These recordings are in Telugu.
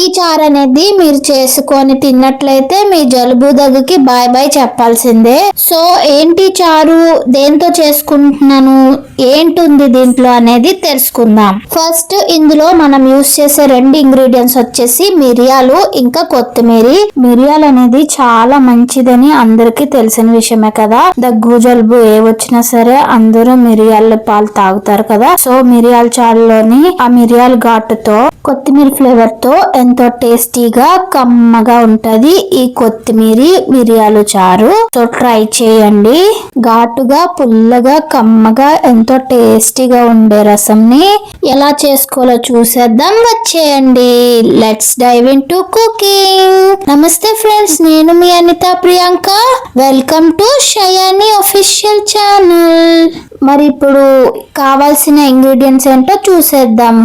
ఈ చారు అనేది మీరు చేసుకొని తిన్నట్లయితే మీ జలుబు దగ్గుకి బాయ్ బాయ్ చెప్పాల్సిందే. సో ఏంటి చారు? దేంతో చేసుకుంటున్నాను? ఏంటుంది దీంట్లో అనేది తెలుసుకుందాం. ఫస్ట్ ఇందులో మనం యూస్ చేసే రెండు ఇంగ్రీడియంట్స్ వచ్చేసి మిరియాలు ఇంకా కొత్తిమీర. మిరియాలు అనేది చాలా మంచిదని అందరికీ తెలిసిన విషయమే కదా. దగ్గు జలుబు ఏ వచ్చినా సరే అందరూ మిరియాల పాలు తాగుతారు కదా. సో మిరియాల చారులోని ఆ మిరియాల ఘాటుతో కొత్తిమీర ఫ్లేవర్తో ఎంతో టేస్టీగా కమ్మగా ఉంటది ఈ కొత్తిమీర మిరియాలు చారు. సో ట్రై చేయండి. ఘాటుగా పుల్లగా కమ్మగా ఎంతో టేస్టీగా ఉండే రసంని ఎలా చేసుకోవాలో చూసేద్దాం. వచ్చేయండి. Let's dive into cooking నమస్తే ఫ్రెండ్స్ నేను మీ Anitha Priyanka. Welcome to Shayani official channel మరి ఇప్పుడు కావాల్సిన ఇంగ్రీడియంట్స్ ఏంటో చూసేద్దాం.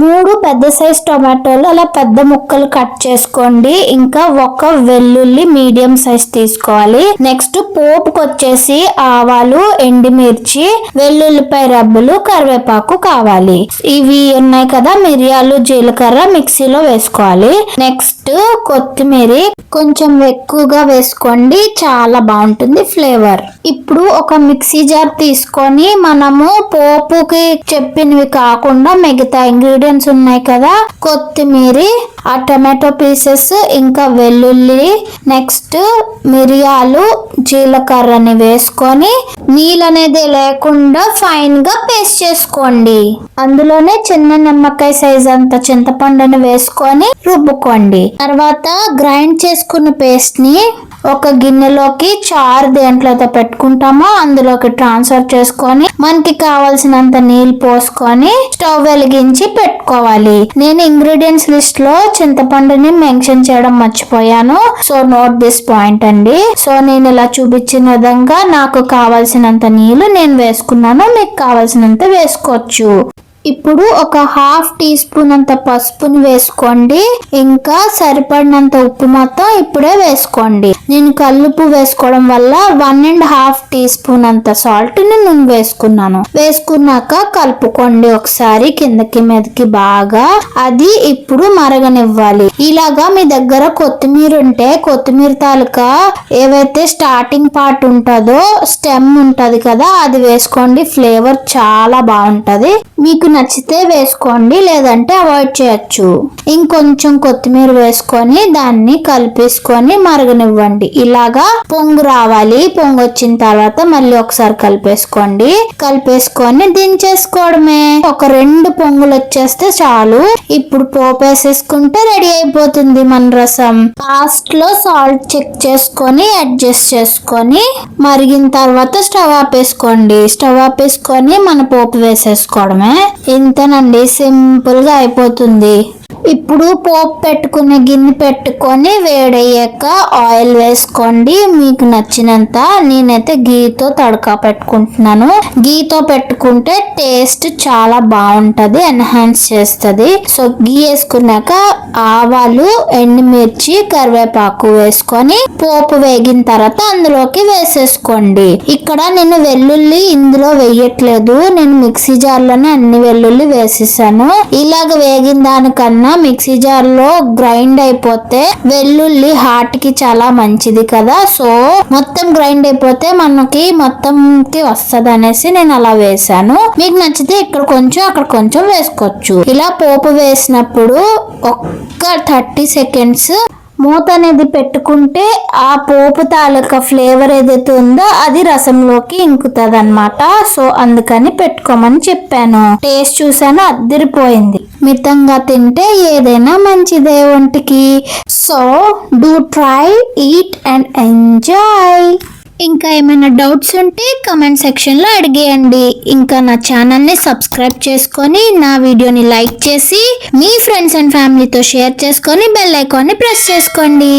మూడు పెద్ద సైజ్ టొమాటోలు అలా పెద్ద ముక్కలు కట్ చేసుకోండి. ఇంకా ఒక వెల్లుల్లి మీడియం సైజ్ తీసుకోవాలి. నెక్స్ట్ పోపుకి వచ్చేసి ఆవాలు ఎండుమిర్చి వెల్లుల్లిపాయ రబ్బులు కరివేపాకు కావాలి. ఇవి ఉన్నాయి కదా మిరియాలు జీలకర్ర మిక్సీలో వేసుకోవాలి. నెక్స్ట్ కొత్తిమీర కొంచెం ఎక్కువగా వేసుకోండి చాలా బాగుంటుంది ఫ్లేవర్. ఇప్పుడు ఒక మిక్సీ జార్ తీసుకొని మనము పోపుకి చెప్పినవి కాకుండా మిగతా ఇంగ్రీడియంట్స్ ఉన్నాయి కదా కొత్తిమీర ఆ టమాటో పీసెస్ ఇంకా వెల్లుల్లి నెక్స్ట్ మిరియాలు జీలకర్రని వేసుకొని నీళ్ళు అనేది లేకుండా ఫైన్గా పేస్ట్ చేసుకోండి. అందులోనే చిన్న నిమ్మకాయ సైజ్ అంత చింతపండుని వేసుకొని రుబ్బుకోండి. తర్వాత గ్రైండ్ చేసుకున్న పేస్ట్ని ఒక గిన్నెలోకి చారు దేంట్లో అయితే పెట్టుకుంటామో అందులోకి ట్రాన్స్ఫర్ చేసుకొని మనకి కావాల్సినంత నీళ్ళు పోసుకొని స్టవ్ వెలిగించి పెట్టుకోవాలి. నేను ఇంగ్రీడియంట్స్ లిస్ట్లో చింతపండుని మెన్షన్ చేయడం మర్చిపోయాను. సో నోట్ దిస్ పాయింట్ అండి. సో నేను ఇలా చూపించిన విధంగా నాకు కావాల్సినంత నీళ్ళు నేను వేసుకున్నాను. మీకు కావాల్సినంత వేసుకోవచ్చు. ఇప్పుడు ఒక హాఫ్ టీ స్పూన్ అంత పసుపుని వేసుకోండి. ఇంకా సరిపడినంత ఉప్పు మొత్తం ఇప్పుడే వేసుకోండి. నేను కల్లుపు వేసుకోవడం వల్ల one and half teaspoon అంత సాల్ట్ని నేను వేసుకున్నాను. వేసుకున్నాక కలుపుకోండి ఒకసారి కిందకి మీదకి బాగా. అది ఇప్పుడు మరగనివ్వాలి. ఇలాగా మీ దగ్గర కొత్తిమీర ఉంటే కొత్తిమీర తాలూకా ఏవైతే స్టార్టింగ్ పార్ట్ ఉంటుందో స్టెమ్ ఉంటది కదా అది వేసుకోండి. ఫ్లేవర్ చాలా బాగుంటది. మీకు నచ్చితే వేసుకోండి లేదంటే అవాయిడ్ చేయొచ్చు. ఇంకొంచెం కొత్తిమీర వేసుకొని దాన్ని కలిపేసుకొని మరగనివ్వండి. ఇలాగా పొంగు రావాలి. పొంగు వచ్చిన తర్వాత మళ్ళీ ఒకసారి కలిపేసుకోండి. కలిపేసుకొని దించేసుకోవడమే. ఒక రెండు పొంగులు వచ్చేస్తే చాలు. ఇప్పుడు పోపు వేసేసుకుంటే రెడీ అయిపోతుంది మన రసం. లాస్ట్లో సాల్ట్ చెక్ చేసుకొని అడ్జస్ట్ చేసుకొని మరిగిన తర్వాత స్టవ్ ఆపేసుకోండి. స్టవ్ ఆపేసుకొని మన పోపు వేసేసుకోవడమే. ఇంతేనండి సింపుల్గా అయిపోతుంది. ఇప్పుడు పోపు పెట్టుకునే గిన్నె పెట్టుకొని వేడయ్యాక ఆయిల్ వేసుకోండి. మీకు నచ్చినంత నేనైతే గీతో తడకా పెట్టుకుంటున్నాను. గీతో పెట్టుకుంటే టేస్ట్ చాలా బాగుంటది ఎన్హాన్స్ చేస్తుంది. సో గీ వేసుకున్నాక ఆవాలు ఎండుమిర్చి కరివేపాకు వేసుకొని పోపు వేగిన తర్వాత అందులోకి వేసేసుకోండి. ఇక్కడ నేను వెల్లుల్లి ఇందులో వేయట్లేదు. నేను మిక్సీ జార్లోనే అన్ని వెల్లుల్లి వేసేసాను. ఇలాగ వేగిన దానికన్నా మిక్సీ జార్లో గ్రైండ్ అయిపోతే వెల్లుల్లి హార్ట్కి చాలా మంచిది కదా. సో మొత్తం గ్రైండ్ అయిపోతే మనకి మొత్తంకి వస్తుంది అనేసి నేను అలా వేసాను మీకు నచ్చితే ఇక్కడ కొంచెం అక్కడ కొంచెం వేసుకోవచ్చు. ఇలా పోపు వేసినప్పుడు ఒక్క థర్టీ సెకండ్స్ మూత అనేది పెట్టుకుంటే ఆ పోపు తాలూకా ఫ్లేవర్ ఏదైతే ఉందో అది రసంలోకి ఇంకుతుంది అనమాట సో అందుకని పెట్టుకోమని చెప్పాను. టేస్ట్ చూసాను అద్దరిపోయింది. మితంగా తింటే ఏదైనా మంచిదే ఒంటికి. So do try eat and enjoy ఇంకా ఏమైనా డౌట్స్ ఉంటే కమెంట్ సెక్షన్లో అడిగేయండి. ఇంకా నా ఛానల్ని సబ్స్క్రైబ్ చేసుకొని నా వీడియోని లైక్ చేసి మీ ఫ్రెండ్స్ అండ్ ఫ్యామిలీతో షేర్ చేసుకొని బెల్ ఐకాన్ని ప్రెస్ చేసుకోండి.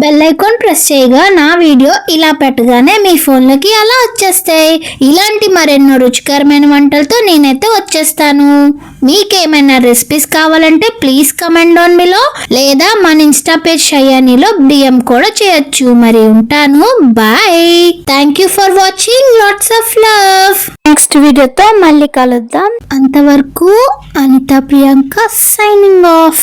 బెల్ ఐకాన్ ప్రెస్ చేయగా నా వీడియో ఇలా పెట్టగానే మీ ఫోన్లోకి అలా వచ్చేస్తాయి. ఇలాంటి మరెన్నో రుచికరమైన వంటలతో నేనైతే వచ్చేస్తాను. మీకేమైనా రెసిపీస్ కావాలంటే ప్లీజ్ కమెంట్ డౌన్ బిలో లేదా మన ఇన్స్టా పేజ్ షయానీలో డిఎం కూడా చేయొచ్చు. మరి ఉంటాను. Bye thank you for watching lots of love next వీడియోతో మళ్ళీ కలుద్దాం. అంతవరకు అనిత ప్రియాంక సైనింగ్ ఆఫ్